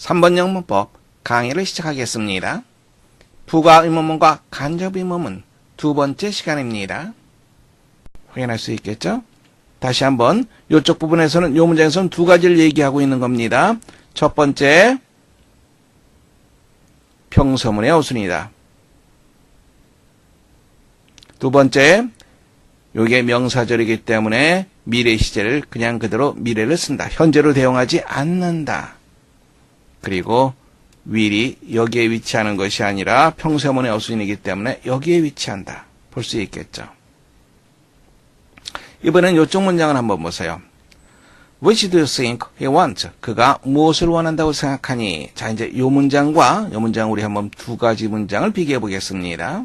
3번 영문법 강의를 시작하겠습니다. 부가 의문문과 간접 의문문 두 번째 시간입니다. 확인할 수 있겠죠? 다시 한번 이쪽 부분에서는 이 문장에서는 두 가지를 얘기하고 있는 겁니다. 첫 번째 평서문의 어순이다. 두 번째 요게 명사절이기 때문에 미래 시제를 그냥 그대로 미래를 쓴다. 현재로 대용하지 않는다. 그리고 will이 여기에 위치하는 것이 아니라 평서문의 어순이기 때문에 여기에 위치한다. 볼 수 있겠죠. 이번엔 이쪽 문장을 한번 보세요. Which do you think he wants? 그가 무엇을 원한다고 생각하니? 자, 이제 이 문장과 이 문장 우리 한번 두 가지 문장을 비교해 보겠습니다.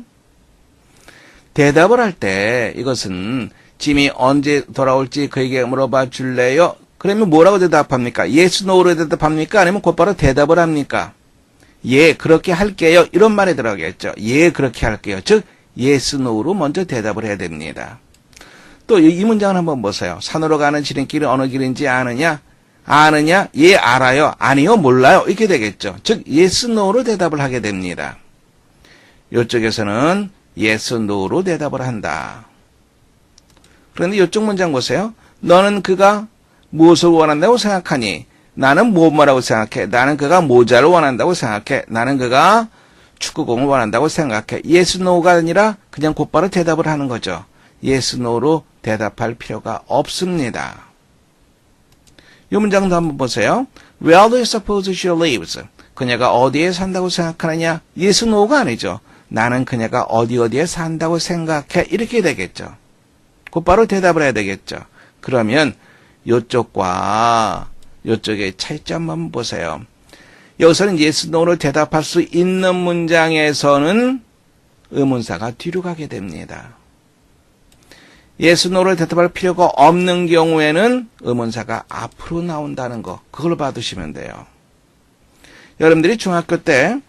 대답을 할 때 이것은 짐이 언제 돌아올지 그에게 물어봐 줄래요? 그러면 뭐라고 대답합니까? yes, no로 대답합니까? 아니면 곧바로 대답을 합니까? 예, 그렇게 할게요. 이런 말에 들어가겠죠. 예, 그렇게 할게요. 즉, yes, no로 먼저 대답을 해야 됩니다. 또 이 문장을 한번 보세요. 산으로 가는 지름길이 어느 길인지 아느냐? 아느냐? 예, 알아요. 아니요, 몰라요. 이렇게 되겠죠. 즉, yes, no로 대답을 하게 됩니다. 이쪽에서는 yes, no로 대답을 한다. 그런데 이쪽 문장 보세요. 너는 그가 무엇을 원한다고 생각하니? 나는 무엇이라고 생각해? 나는 그가 모자를 원한다고 생각해. 나는 그가 축구공을 원한다고 생각해. yes, no가 아니라 그냥 곧바로 대답을 하는 거죠. yes, no로 대답할 필요가 없습니다. 이 문장도 한번 보세요. Where do you suppose she lives? 그녀가 어디에 산다고 생각하느냐? yes, no가 아니죠. 나는 그녀가 어디 어디에 산다고 생각해. 이렇게 되겠죠. 곧바로 대답을 해야 되겠죠. 그러면 요쪽과 요쪽의 차이점 한번 보세요. 여기서는 yes, no로 대답할 수 있는 문장에서는 의문사가 뒤로 가게 됩니다. yes, no로 대답할 필요가 없는 경우에는 의문사가 앞으로 나온다는 거 그걸 봐두시면 돼요. 여러분들이 중학교 때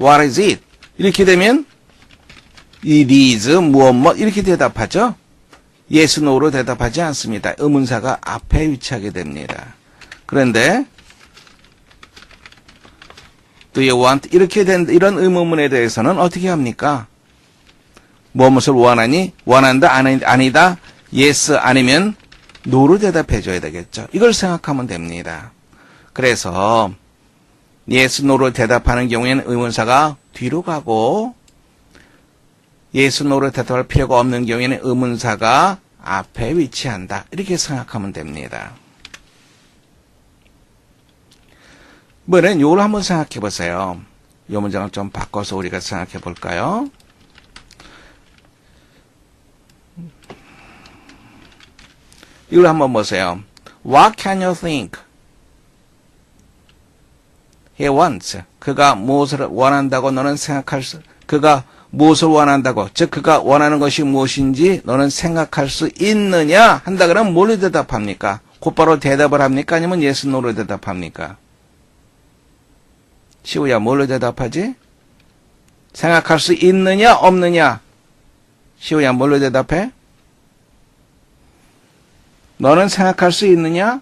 What is it? 이렇게 되면 it is 무엇 뭐 이렇게 대답하죠. yes, no로 대답하지 않습니다. 의문사가 앞에 위치하게 됩니다. 그런데 do you want 이렇게 된 이런 의문문에 대해서는 어떻게 합니까? 무엇을 원하니? 원한다 아니, 아니다 yes 아니면 no로 대답해 줘야 되겠죠. 이걸 생각하면 됩니다. 그래서 yes, no로 대답하는 경우에는 의문사가 뒤로 가고 yes, no로 대답할 필요가 없는 경우에는 의문사가 앞에 위치한다. 이렇게 생각하면 됩니다. 이번엔 요걸 한번 생각해 보세요. 요 문장을 좀 바꿔서 우리가 생각해 볼까요? 이걸 한번 보세요. What can you think? He wants. 그가 무엇을 원한다고 너는 생각할 수, 그가 무엇을 원한다고, 즉, 그가 원하는 것이 무엇인지 너는 생각할 수 있느냐? 한다 그러면 뭘로 대답합니까? 곧바로 대답을 합니까? 아니면 yes, no로 대답합니까? 시우야, 뭘로 대답하지? 생각할 수 있느냐, 없느냐? 시우야, 뭘로 대답해? 너는 생각할 수 있느냐?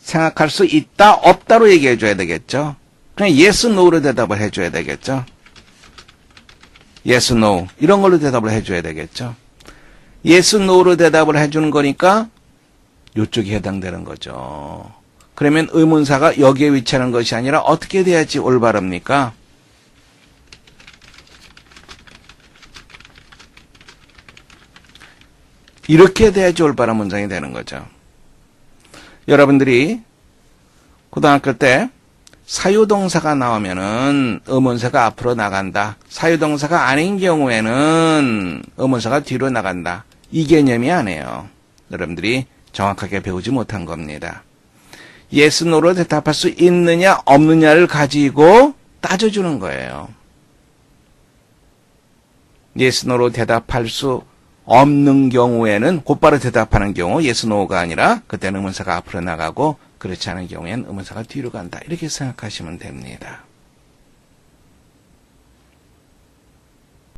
생각할 수 있다, 없다로 얘기해 줘야 되겠죠? 그냥 yes, no로 대답을 해 줘야 되겠죠? Yes, no. 이런 걸로 대답을 해줘야 되겠죠? yes, no로 대답을 해주는 거니까 이쪽이 해당되는 거죠. 그러면 의문사가 여기에 위치하는 것이 아니라 어떻게 돼야지 올바릅니까? 이렇게 돼야지 올바른 문장이 되는 거죠. 여러분들이 고등학교 때 사유동사가 나오면은 의문사가 앞으로 나간다. 사유동사가 아닌 경우에는 의문사가 뒤로 나간다. 이 개념이 아니에요. 여러분들이 정확하게 배우지 못한 겁니다. yes, no로 대답할 수 있느냐, 없느냐를 가지고 따져주는 거예요. yes, no로 대답할 수 없는 경우에는 곧바로 대답하는 경우 yes, no가 아니라 그때는 의문사가 앞으로 나가고 그렇지 않은 경우에는 의문사가 뒤로 간다. 이렇게 생각하시면 됩니다.